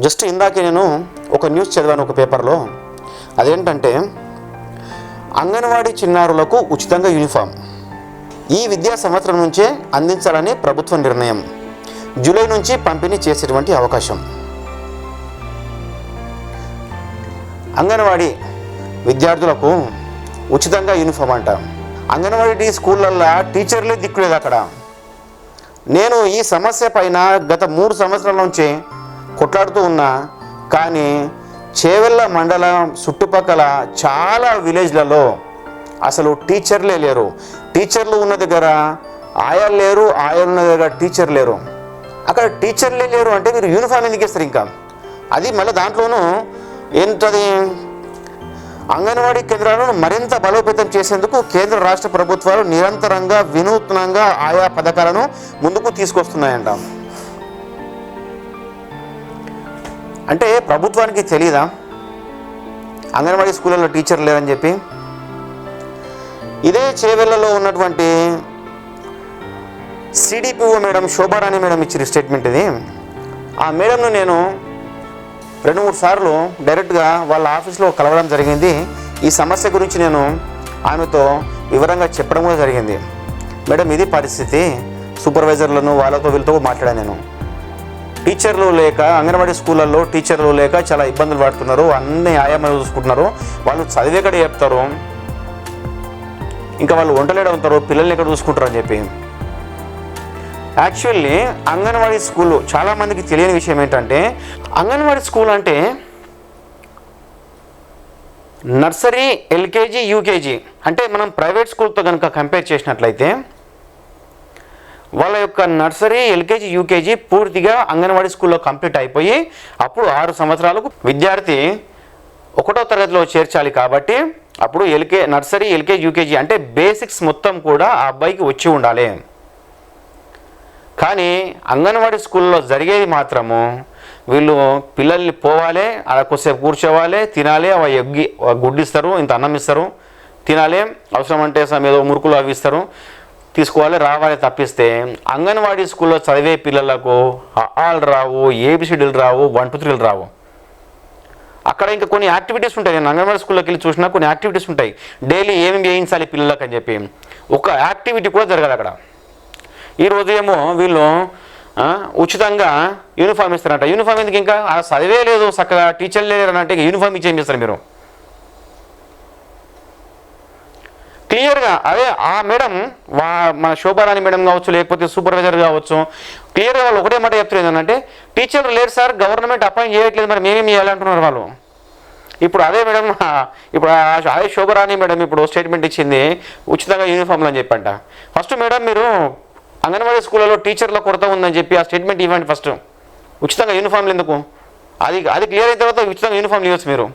Just ఇందాకే నేను ఒక న్యూస్ చదివాను ఒక పేపర్లో. అదేంటంటే అంగన్వాడీ చిన్నారులకు ఉచితంగా యూనిఫామ్. ఈ విద్యా సంవత్సరం నుంచే అందించాలని ప్రభుత్వ నిర్ణయం. జూలై నుంచి పంపిణీ చేసేటువంటి అవకాశం. అంగన్వాడీ విద్యార్థులకు ఉచితంగా యూనిఫామ్ అంట. అంగన్వాడీ స్కూళ్ళల్లో టీచర్లే దిక్కులేదు అక్కడ. నేను ఈ సమస్య పైన గత మూడు సంవత్సరాల నుంచి కొట్లాడుతూ ఉన్నా కానీ చేవెళ్ళ మండలం చుట్టుపక్కల చాలా విలేజ్లలో అసలు టీచర్లే లేరు. టీచర్లు ఉన్న దగ్గర ఆయాలు లేరు ఆయాలు ఉన్న దగ్గర టీచర్ లేరు. అక్కడ టీచర్లే లేరు అంటే మీరు యూనిఫామ్ ఎందుకు ఇస్తారు ఇంకా? అది మళ్ళీ దాంట్లోనూ ఏంటది? అంగన్వాడీ కేంద్రాలను మరింత బలోపేతం చేసేందుకు కేంద్ర రాష్ట్ర ప్రభుత్వాలు నిరంతరంగా వినూత్నంగా ఆయా పథకాలను ముందుకు తీసుకొస్తున్నాయంట. అంటే ప్రభుత్వానికి తెలియదా అంగన్వాడీ స్కూళ్ళలో టీచర్ లేరని చెప్పి? ఇదే చేవెళ్ళలో ఉన్నటువంటి సిడిపిఓ మేడం శోభారాణి మేడం ఇచ్చిన స్టేట్మెంట్ ఇది. ఆ మేడంను నేను రెండు మూడు సార్లు డైరెక్ట్గా వాళ్ళ ఆఫీస్లో కలవడం జరిగింది. ఈ సమస్య గురించి నేను ఆమెతో వివరంగా చెప్పడం కూడా జరిగింది. మేడం ఇది పరిస్థితి. సూపర్వైజర్లను వాళ్ళతో వీళ్ళతో మాట్లాడాను నేను. టీచర్లు లేక అంగన్వాడీ స్కూళ్ళల్లో టీచర్లు లేక చాలా ఇబ్బందులు పడుతున్నారు. అన్ని ఆయామాలు చూసుకుంటున్నారు. వాళ్ళు చదివేకడ చెప్తారు? ఇంకా వాళ్ళు వంటలేడ ఉంటారు. పిల్లల్ని ఎక్కడ చూసుకుంటారు అని చెప్పి. యాక్చువల్లీ అంగన్వాడీ స్కూల్ చాలామందికి తెలియని విషయం ఏంటంటే అంగన్వాడీ స్కూల్ అంటే నర్సరీ ఎల్కేజీ యూకేజీ అంటే మనం ప్రైవేట్ స్కూల్తో కనుక కంపేర్ చేసినట్లయితే వాళ్ళ యొక్క నర్సరీ ఎల్కేజీ యూకేజీ పూర్తిగా అంగన్వాడీ స్కూల్లో కంప్లీట్ అయిపోయి అప్పుడు ఆరు సంవత్సరాలకు విద్యార్థి ఒకటో తరగతిలో చేర్చాలి కాబట్టి అప్పుడు ఎల్కే నర్సరీ ఎల్కేజీ యూకేజీ అంటే బేసిక్స్ మొత్తం కూడా ఆ అబ్బాయికి వచ్చి ఉండాలి. కానీ అంగన్వాడీ స్కూల్లో జరిగేది మాత్రము వీళ్ళు పిల్లల్ని పోవాలి అలా కొద్దిసేపు కూర్చోవాలి తినాలి అవి ఎగ్గి గుడ్డిస్తారు ఇంత అన్నం ఇస్తారు తినాలి అవసరం అంటే ఏదో మురుకులు అవి ఇస్తారు. తీసుకోవాలి రావాలి తప్పిస్తే అంగన్వాడీ స్కూల్లో చదివే పిల్లలకు ఆలు రావు ఏబిసిడీలు రావు వన్ టూ త్రీలు రావు. అక్కడ ఇంకా కొన్ని యాక్టివిటీస్ ఉంటాయి. నేను అంగన్వాడీ స్కూల్లోకి వెళ్ళి చూసినా కొన్ని యాక్టివిటీస్ ఉంటాయి. డైలీ ఏమి వేయించాలి పిల్లలకు అని చెప్పి. ఒక యాక్టివిటీ కూడా జరగదు అక్కడ. ఈరోజు ఏమో వీళ్ళు ఉచితంగా యూనిఫామ్ ఇస్తారంట. యూనిఫామ్ ఎందుకు ఇంకా? చదివే లేదు చక్కగా టీచర్లు లేరు అంటే యూనిఫామ్ ఇచ్చేం చేస్తారు మీరు? క్లియర్గా అదే ఆ మేడం వా మన శోభారాణి మేడం కావచ్చు లేకపోతే సూపర్వైజర్ కావచ్చు క్లియర్గా వాళ్ళు ఒకటే మాట చెప్తున్నారు ఏంటంటే టీచర్ లేరు సార్ గవర్నమెంట్ అపాయింట్ చేయట్లేదు మరి మేమేమి చేయాలంటున్నారు వాళ్ళు. ఇప్పుడు అదే మేడం ఇప్పుడు అదే శోభరాణి మేడం ఇప్పుడు స్టేట్మెంట్ ఇచ్చింది ఉచితంగా యూనిఫామ్లు అని చెప్పంట. ఫస్ట్ మేడం మీరు అంగన్వాడీ స్కూళ్ళలో టీచర్ల కొరత ఉందని చెప్పి ఆ స్టేట్మెంట్ ఇవ్వండి ఫస్ట్. ఉచితంగా యూనిఫామ్లు ఎందుకు? అది అది క్లియర్ అయిన తర్వాత ఉచితంగా యూనిఫామ్లు ఇవ్వచ్చు మీరు.